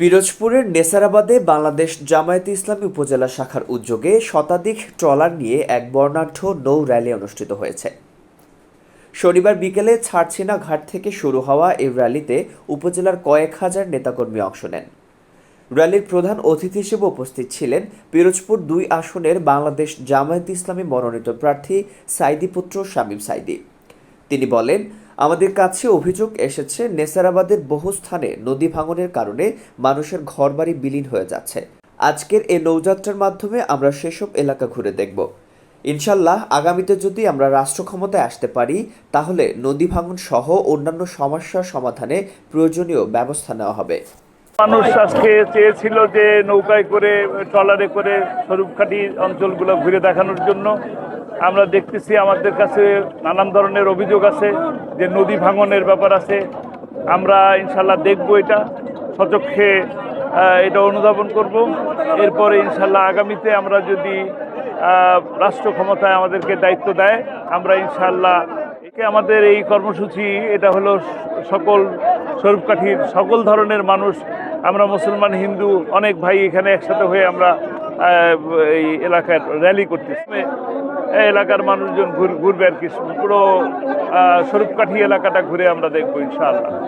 পিরোজপুরের নেসারাবাদে বাংলাদেশ জামায়াতে ইসলামী উপজেলা শাখার উদ্যোগে শতাধিক ট্রলার নিয়ে এক বর্ণাঢ্য নৌ র্যালি অনুষ্ঠিত হয়েছে। শনিবার বিকেলে ছাড়ছিনা ঘাট থেকে শুরু হওয়া এই র্যালিতে উপজেলার কয়েক হাজার নেতাকর্মী অংশ নেন। র্যালির প্রধান অতিথি হিসেবে উপস্থিত ছিলেন পিরোজপুর দুই আসনের বাংলাদেশ জামায়াত ইসলামী মনোনীত প্রার্থী সাইদি পুত্র শামীম সাইদি। তিনি বলেন আমাদের কাছে অভিযোগ এসেছে, নেসারাবাদের বহু স্থানে নদী ভাঙনের কারণে মানুষের ঘরবাড়ি বিলীন হয়ে যাচ্ছে। আজকের এই নৌযাত্রার মাধ্যমে আমরা সেসব এলাকা ঘুরে দেখব। ইনশাল্লাহ আগামীতে যদি আমরা রাষ্ট্র ক্ষমতায় আসতে পারি, তাহলে নদী ভাঙন সহ অন্যান্য সমস্যার সমাধানে প্রয়োজনীয় ব্যবস্থা নেওয়া হবে। মানুষ আজকে চেয়েছিল যে নৌকায় করে, ট্রলারে করে স্বরূপখাটি অঞ্চলগুলো ঘুরে দেখানোর জন্য। আমরা দেখতেছি আমাদের কাছে নানান ধরনের অভিযোগ আছে যে নদী ভাঙনের ব্যাপার আছে। আমরা ইনশাল্লাহ দেখব এটা, সচক্ষে এটা অনুধাবন করব। এরপরে ইনশাল্লাহ আগামীতে আমরা যদি রাষ্ট্র ক্ষমতায় আমাদেরকে দায়িত্ব দেয়, আমরা ইনশাল্লাহ একে আমাদের এই কর্মসূচি, এটা হলো সকল স্বরূপকাঠির, সকল ধরনের মানুষ, আমরা মুসলমান, হিন্দু, অনেক ভাই এখানে একসাথে হয়ে আমরা এই এলাকার র্যালি করতেছে। এলাকার মানুষজন ঘুর- ঘুরবে আর কি। পুরো স্বরূপকাঠি এলাকাটা ঘুরে আমরা দেখব ইনশাআল্লাহ।